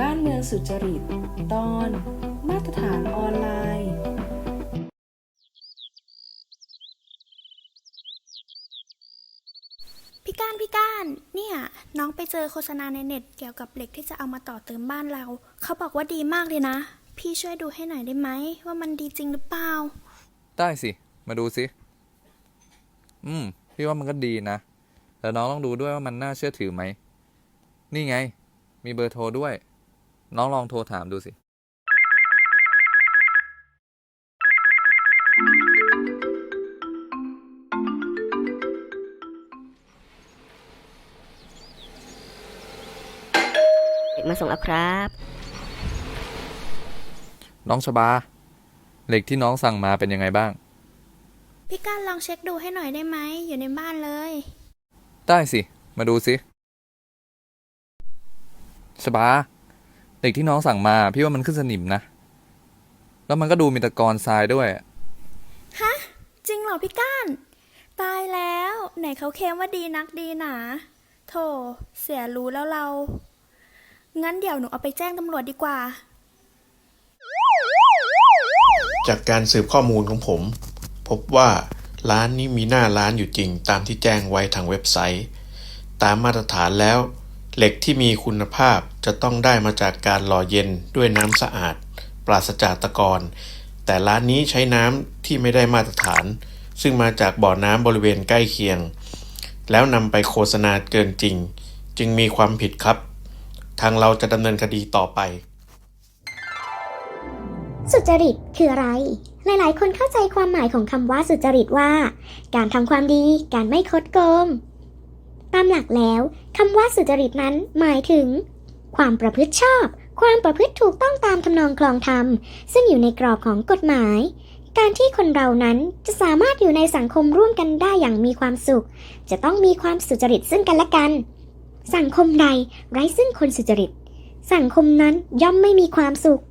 บ้านเมืองสุจริต ตอน มาตรฐานออนไลน์ พี่ก้านพี่ก้านเนี่ยน้องไปเจอโฆษณาในเน็ตเกี่ยวกับเหล็กที่จะเอามาต่อเติมบ้านเรา เขาบอกว่าดีมากเลยนะ พี่ช่วยดูให้หน่อยได้ไหม ว่ามันดีจริงหรือเปล่า ได้สิ มาดูสิ อืม พี่ว่ามันก็ดีนะ แต่น้องต้องดูด้วยว่ามันน่าเชื่อถือไหม นี่ไง มีเบอร์โทรด้วย น้องลองโทรถามดูสิ เด็กมาส่งแล้วครับ น้องชบา เหล็กที่น้องสั่งมาเป็นยังไงบ้าง พี่ก้านลองเช็คดูให้หน่อยได้ไหม อยู่ในบ้านเลย ได้สิ มาดูสิชบา เหล็กที่น้องสั่งมาพี่ว่ามันขึ้นสนิมนะ แล้วมันก็ดูมีตะกอนทรายด้วย ฮะ จริงเหรอพี่ก้าน ตายแล้ว ไหนเขาเคลมว่าดีนักดีหนาโถเสียรู้แล้วเรา งั้นเดี๋ยวหนูเอาไปแจ้งตำรวจดีกว่า จากการสืบข้อมูลของผม พบว่าร้านนี้มีหน้าร้านอยู่จริงตามที่แจ้งไว้ทางเว็บไซต์ ตามมาตรฐานแล้ว เหล็กที่มีคุณภาพจะต้องได้มาจากการหล่อเย็นด้วยน้ำสะอาด ปราศจากตะกอนแต่ร้านนี้ใช้น้ำที่ไม่ได้มาตรฐาน ซึ่งมาจากบ่อน้ำบริเวณใกล้เคียง แล้วนำไปโฆษณาเกินจริง จึงมีความผิดครับ ทางเราจะดำเนินคดีต่อไป สุจริตคืออะไร หลาย ๆ คนเข้าใจความหมายของคำว่าสุจริตว่า การทำความดี การไม่คดโกง ตามหลักแล้วคำว่าสุจริตนั้นหมายถึง ความประพฤติชอบ ความประพฤติถูกต้องตามทำนองคลองธรรม ซึ่งอยู่ในกรอบของกฎหมาย การที่คนเรานั้นจะสามารถอยู่ในสังคมร่วมกันได้อย่างมีความสุข จะต้องมีความสุจริตซึ่งกันและกัน สังคมใดไร้ซึ่งคนสุจริต สังคมนั้นย่อมไม่มีความสุข